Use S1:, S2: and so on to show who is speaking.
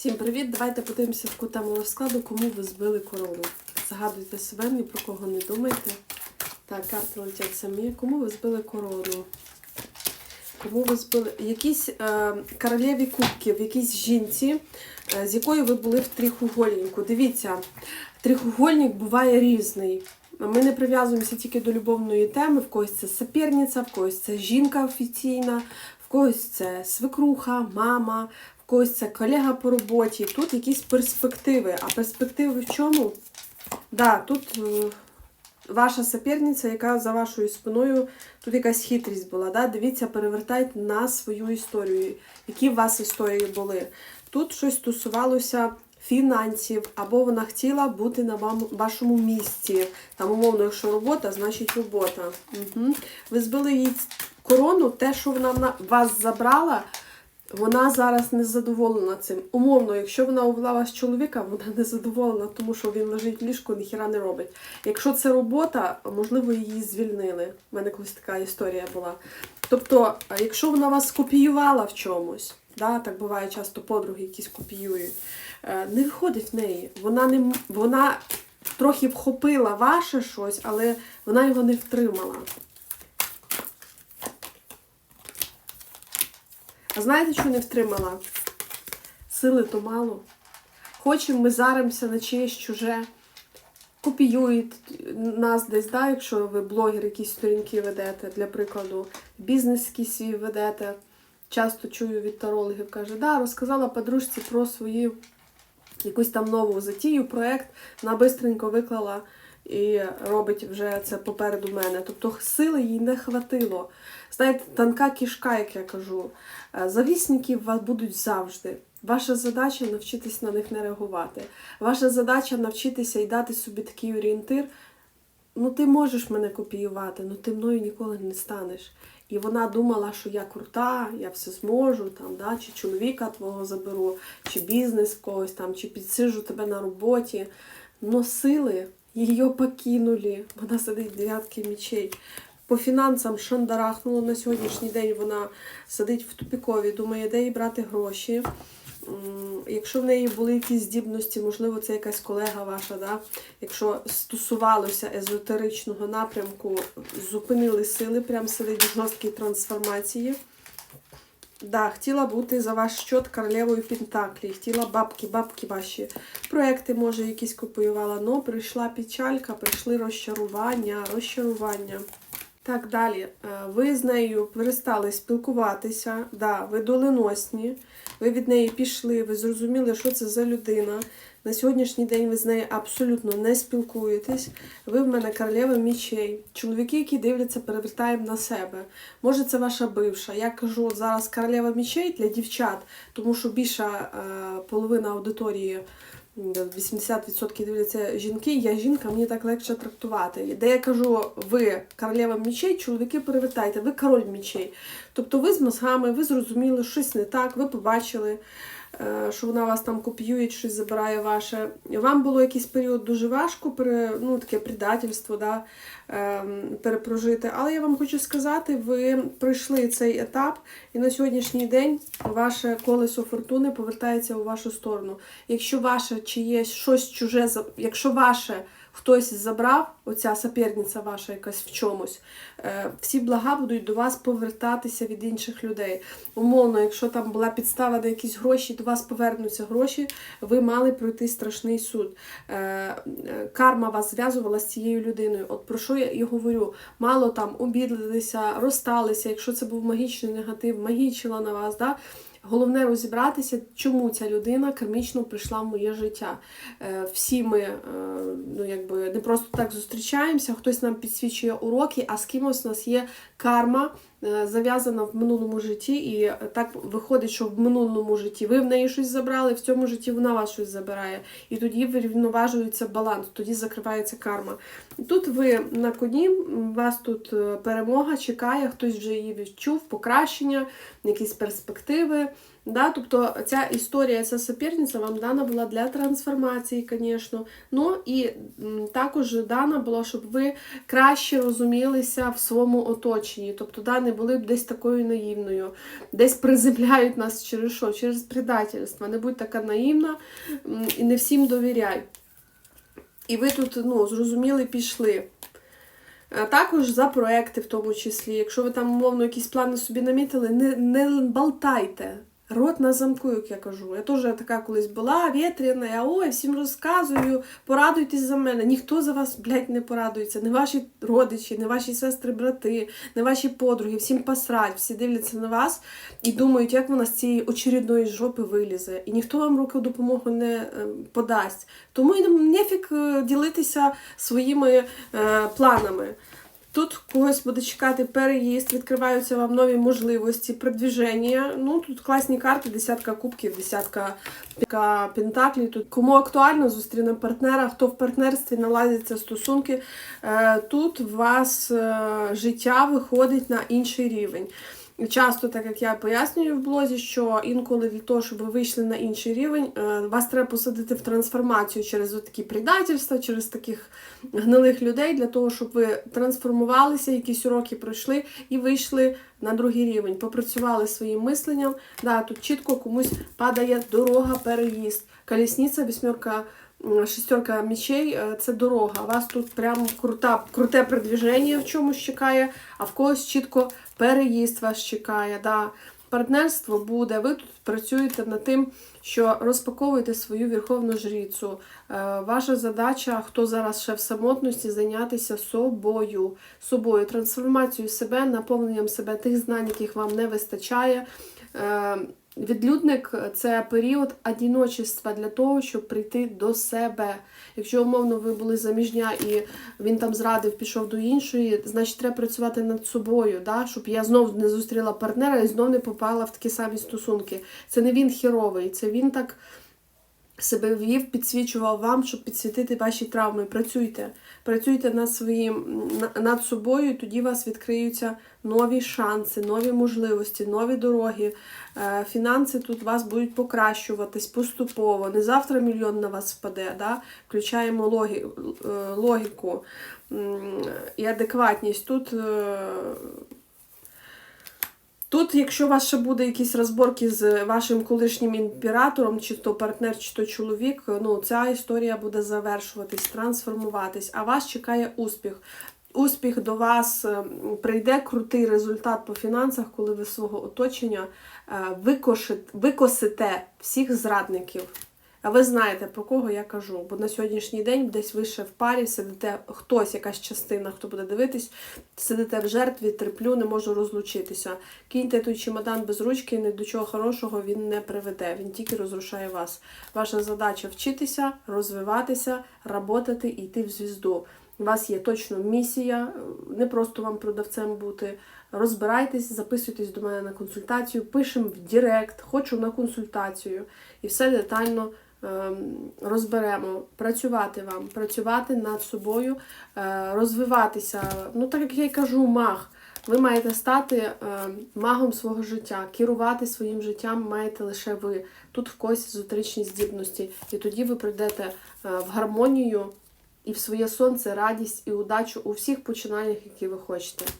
S1: Всім привіт! Давайте подивимося таку тему розкладу, кому ви збили корону. Загадуйте себе, ні про кого не думайте. Так, карти летять самі. Кому ви збили корону? Кому ви збили якісь е, королеві кубків, якійсь жінці, е, з якою ви були в трихугольнику. Дивіться, трихугольник буває різний. Ми не прив'язуємося тільки до любовної теми, в когось це соперниця, в когось це жінка офіційна, в когось це свекруха, мама, в когось це колега по роботі. Тут якісь перспективи. А перспективи в чому? Да, тут е, ваша соперниця, яка за вашою спиною, тут якась хитрість була. Да? Дивіться, перевертайте на свою історію, які у вас історії були. Тут щось стосувалося фінансів, або вона хотіла бути на вашому місці. Там, умовно, якщо робота, значить робота. Угу. Ви збили їй корону, те, що вона вас забрала, вона зараз не задоволена цим. Умовно, якщо вона увела вас чоловіка, вона не задоволена, тому що він лежить в ліжку, ніхіра не робить. Якщо це робота, можливо, її звільнили. У мене колись така історія була. Тобто, якщо вона вас копіювала в чомусь, да, так буває часто подруги якісь копіюють, е, не виходить в неї. Вона не вона трохи вхопила ваше щось, але вона його не втримала. А знаєте, що не втримала? Сили то мало. Хочемо ми заримося на чиєсь чуже, копіюють нас десь, да, якщо ви блогер, якісь сторінки ведете, для прикладу, бізнес якийсь свій ведете. Часто чую від тарологів, каже, да, розказала подружці про свою якусь там нову затію, проект, вона бистренько виклала і робить вже це попереду мене. Тобто сили їй не хватило. Знаєте, тонка кішка, як я кажу. Е, Завісники вас будуть завжди. Ваша задача навчитись на них не реагувати. Ваша задача навчитися і дати собі такий орієнтир. Ну, ти можеш мене копіювати, ну ти мною ніколи не станеш. І вона думала, що я крута, я все зможу, там, да, чи чоловіка твого заберу, чи бізнес когось там, чи підсижу тебе на роботі. Но сили її покинули. Вона сидить в дев'ятки мічей. По фінансам шандарахнуло на сьогоднішній день. Вона сидить в тупікові, думає, де їй брати гроші. Якщо в неї були якісь здібності, можливо, це якась колега ваша, да? якщо стосувалося езотеричного напрямку, зупинили сили, прям сидить в жорсткій трансформації. Да, хотіла бути за ваш счет королевою Пентаклі, хотіла бабки, бабки ваші. Проекти, може, якісь копіювала, но прийшла печалька, прийшли розчарування, розчарування. Так, далі. Е, Ви з нею перестали спілкуватися, да, ви доленосні, ви від неї пішли, ви зрозуміли, що це за людина. На сьогоднішній день ви з нею абсолютно не спілкуєтесь. Ви в мене королева мічей. Чоловіки, які дивляться, перевертаємо на себе. Може, це ваша бивша. Я кажу зараз королева мічей для дівчат, тому що більша е, половина аудиторії. М, 80% дивляться жінки, я жінка, мені так легше трактувати. Де я кажу, ви королева мічей, чоловіки перевертайте, ви король мічей. Тобто ви з мозгами, ви зрозуміли, щось не так, ви побачили, що вона вас там копіює, щось забирає ваше. Вам було якийсь період дуже важко, ну, таке предательство, да, ем, перепрожити. Але я вам хочу сказати, ви пройшли цей етап, і на сьогоднішній день ваше колесо фортуни повертається у вашу сторону. Якщо ваше чиєсь щось чуже, якщо ваше хтось забрав, оця соперниця ваша якась в чомусь, е, всі блага будуть до вас повертатися від інших людей. Умовно, якщо там була підстава на якісь гроші, до вас повернуться гроші, ви мали пройти страшний суд. Е, е, Карма вас зв'язувала з цією людиною. От про що я і говорю? Мало там обідлилися, розсталися, якщо це був магічний негатив, магічила на вас. Да? Головне розібратися, чому ця людина кармічно прийшла в моє життя. Е, Всі ми е, ну, якби, не просто так зустрічаємося, хтось нам підсвічує уроки, а з кимось у нас є карма зав'язана в минулому житті, і так виходить, що в минулому житті ви в неї щось забрали, в цьому житті вона вас щось забирає. І тоді вирівноважується баланс, тоді закривається карма. Тут ви на коні, вас тут е, перемога чекає, хтось вже її відчув, покращення, якісь перспективи. Да? Тобто ця історія, ця суперниця вам дана була для трансформації, звісно. Ну і також дана була, щоб ви краще розумілися в своєму оточенні. Тобто, да, не були б десь такою наївною, десь приземляють нас через що? Через предательство. Не будь така наївна і не всім довіряй. І ви тут, ну, зрозуміли, пішли. Е, Також за проекти, в тому числі. Якщо ви там, умовно, якісь плани собі намітили, не, не болтайте. Рот на замку, як я кажу. Я теж така колись була, вітряна, я ой, всім розказую, порадуйтесь за мене. Ніхто за вас, блядь, не порадується. Не ваші родичі, не ваші сестри, брати, не ваші подруги. Всім посрать, всі дивляться на вас і думають, як вона з цієї очередної жопи вилізе. І ніхто вам руку допомогу не е, подасть. Тому і нефік е, ділитися своїми е, планами. Тут когось буде чекати переїзд, відкриваються вам нові можливості, продвіження. Ну тут класні карти, десятка кубків, десятка пентаклів. Тут кому актуально зустріне партнера, хто в партнерстві наладяться стосунки. Е, Тут у вас е, життя виходить на інший рівень. Часто, так як я пояснюю в блозі, що інколи для того, щоб ви вийшли на інший рівень, е, вас треба посадити в трансформацію через такі предательства, через таких гнилих людей, для того, щоб ви трансформувалися, якісь уроки пройшли і вийшли на другий рівень, попрацювали своїм мисленням. Да, тут чітко комусь падає дорога, переїзд. Колісниця, вісьмерка, м, шестерка мечей е, це дорога. Вас тут прям крута, круте продвіження в чомусь чекає, а в когось чітко переїзд вас чекає. Да. Партнерство буде, ви тут працюєте над тим, що розпаковуєте свою верховну жрицю. Е, Ваша задача, хто зараз ще в самотності, зайнятися собою, собою, трансформацією себе, наповненням себе тих знань, яких вам не вистачає. Відлюдник це період одіночества для того, щоб прийти до себе. Якщо умовно ви були заміжня і він там зрадив, пішов до іншої, значить треба працювати над собою, да? щоб я знов не зустріла партнера і знов не попала в такі самі стосунки. Це не він херовий, це він так себе вів, підсвічував вам, щоб підсвітити ваші травми. Працюйте, працюйте над своїм над собою, тоді у вас відкриються нові шанси, нові можливості, нові дороги. Е, Фінанси тут вас будуть покращуватись поступово. Не завтра мільйон на вас впаде. Да? Включаємо логі, е, логіку і адекватність. Тут. Тут, якщо у вас ще буде якісь розборки з вашим колишнім імператором, чи то партнер, чи то чоловік, ну ця історія буде завершуватись, трансформуватись, а вас чекає успіх. Успіх до вас е, прийде крутий результат по фінансах, коли ви свого оточення е, викосите всіх зрадників. А ви знаєте, про кого я кажу, бо на сьогоднішній день десь ви ще в парі сидите, хтось, якась частина, хто буде дивитись, сидите в жертві, терплю, не можу розлучитися. Кіньте той чемодан без ручки, ні до чого хорошого він не приведе, він тільки розрушає вас. Ваша задача вчитися, розвиватися, работати і йти в звізду. У вас є точно місія, не просто вам продавцем бути. Розбирайтесь, записуйтесь до мене на консультацію, пишемо в Директ, хочу на консультацію. І все детально розберемо. Працювати вам, працювати над собою, е, розвиватися. Ну, так як я й кажу, маг. Ви маєте стати е, магом свого життя, керувати своїм життям маєте лише ви. Тут в когось езотеричні здібності. І тоді ви прийдете е, в гармонію і в своє сонце, радість і удачу у всіх починаннях, які ви хочете.